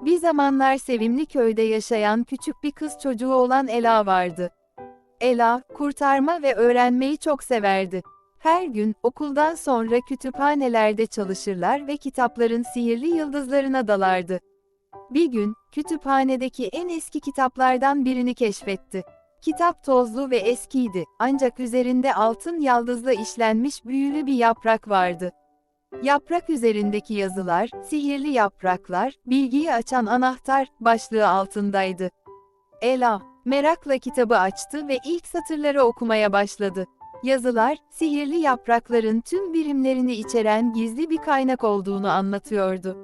Bir zamanlar sevimli köyde yaşayan küçük bir kız çocuğu olan Ela vardı. Ela, kurtarma ve öğrenmeyi çok severdi. Her gün okuldan sonra kütüphanelerde çalışırlar ve kitapların sihirli yıldızlarına dalardı. Bir gün kütüphanedeki en eski kitaplardan birini keşfetti. Kitap tozlu ve eskiydi, ancak üzerinde altın yaldızla işlenmiş büyülü bir yaprak vardı. Yaprak üzerindeki yazılar, sihirli yapraklar, bilgiyi açan anahtar, başlığı altındaydı. Ela, merakla kitabı açtı ve ilk satırları okumaya başladı. Yazılar, sihirli yaprakların tüm birimlerini içeren gizli bir kaynak olduğunu anlatıyordu.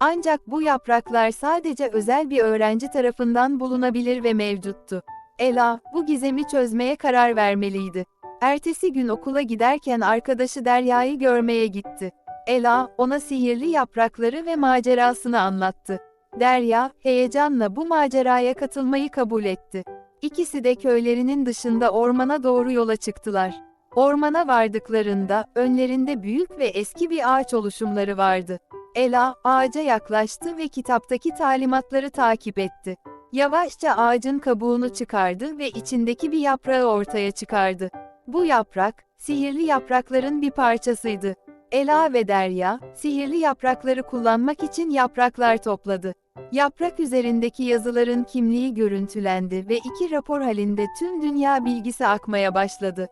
Ancak bu yapraklar sadece özel bir öğrenci tarafından bulunabilir ve mevcuttu. Ela, bu gizemi çözmeye karar vermeliydi. Ertesi gün okula giderken arkadaşı Derya'yı görmeye gitti. Ela, ona sihirli yaprakları ve macerasını anlattı. Derya, heyecanla bu maceraya katılmayı kabul etti. İkisi de köylerinin dışında ormana doğru yola çıktılar. Ormana vardıklarında, önlerinde büyük ve eski bir ağaç oluşumları vardı. Ela, ağaca yaklaştı ve kitaptaki talimatları takip etti. Yavaşça ağacın kabuğunu çıkardı ve içindeki bir yaprağı ortaya çıkardı. Bu yaprak, sihirli yaprakların bir parçasıydı. Ela ve Derya, sihirli yaprakları kullanmak için yapraklar topladı. Yaprak üzerindeki yazıların kimliği görüntülendi ve iki rapor halinde tüm dünya bilgisi akmaya başladı.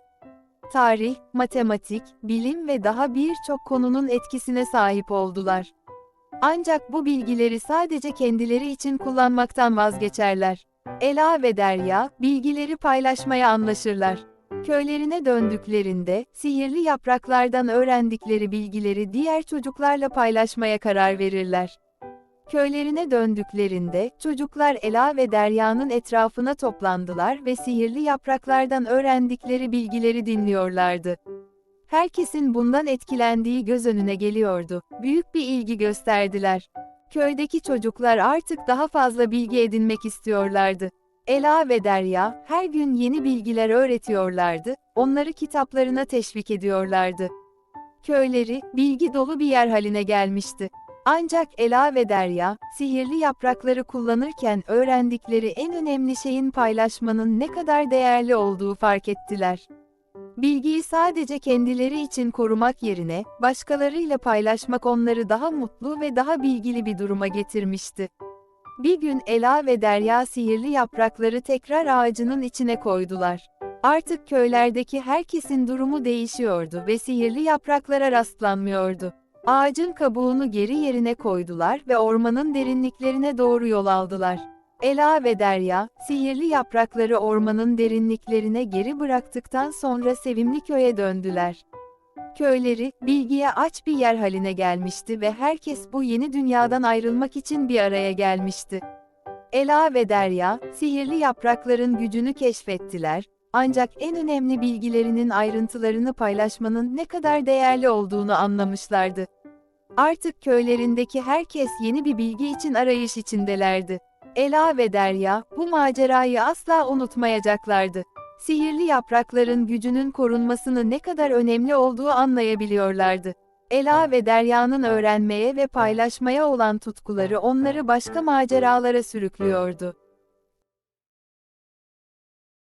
Tarih, matematik, bilim ve daha birçok konunun etkisine sahip oldular. Ancak bu bilgileri sadece kendileri için kullanmaktan vazgeçerler. Ela ve Derya, bilgileri paylaşmaya anlaşırlar. Köylerine döndüklerinde, sihirli yapraklardan öğrendikleri bilgileri diğer çocuklarla paylaşmaya karar verirler. Köylerine döndüklerinde, çocuklar Ela ve Derya'nın etrafına toplandılar ve sihirli yapraklardan öğrendikleri bilgileri dinliyorlardı. Herkesin bundan etkilendiği göz önüne geliyordu. Büyük bir ilgi gösterdiler. Köydeki çocuklar artık daha fazla bilgi edinmek istiyorlardı. Ela ve Derya, her gün yeni bilgiler öğretiyorlardı, onları kitaplarına teşvik ediyorlardı. Köyleri, bilgi dolu bir yer haline gelmişti. Ancak Ela ve Derya, sihirli yaprakları kullanırken öğrendikleri en önemli şeyin paylaşmanın ne kadar değerli olduğu fark ettiler. Bilgiyi sadece kendileri için korumak yerine, başkalarıyla paylaşmak onları daha mutlu ve daha bilgili bir duruma getirmişti. Bir gün Ela ve Derya sihirli yaprakları tekrar ağacının içine koydular. Artık köylerdeki herkesin durumu değişiyordu ve sihirli yapraklara rastlanmıyordu. Ağacın kabuğunu geri yerine koydular ve ormanın derinliklerine doğru yol aldılar. Ela ve Derya, sihirli yaprakları ormanın derinliklerine geri bıraktıktan sonra sevimli köye döndüler. Köyleri, bilgiye aç bir yer haline gelmişti ve herkes bu yeni dünyadan ayrılmak için bir araya gelmişti. Ela ve Derya, sihirli yaprakların gücünü keşfettiler, ancak en önemli bilgilerinin ayrıntılarını paylaşmanın ne kadar değerli olduğunu anlamışlardı. Artık köylerindeki herkes yeni bir bilgi için arayış içindelerdi. Ela ve Derya, bu macerayı asla unutmayacaklardı. Sihirli yaprakların gücünün korunmasını ne kadar önemli olduğu anlayabiliyorlardı. Ela ve Derya'nın öğrenmeye ve paylaşmaya olan tutkuları onları başka maceralara sürüklüyordu.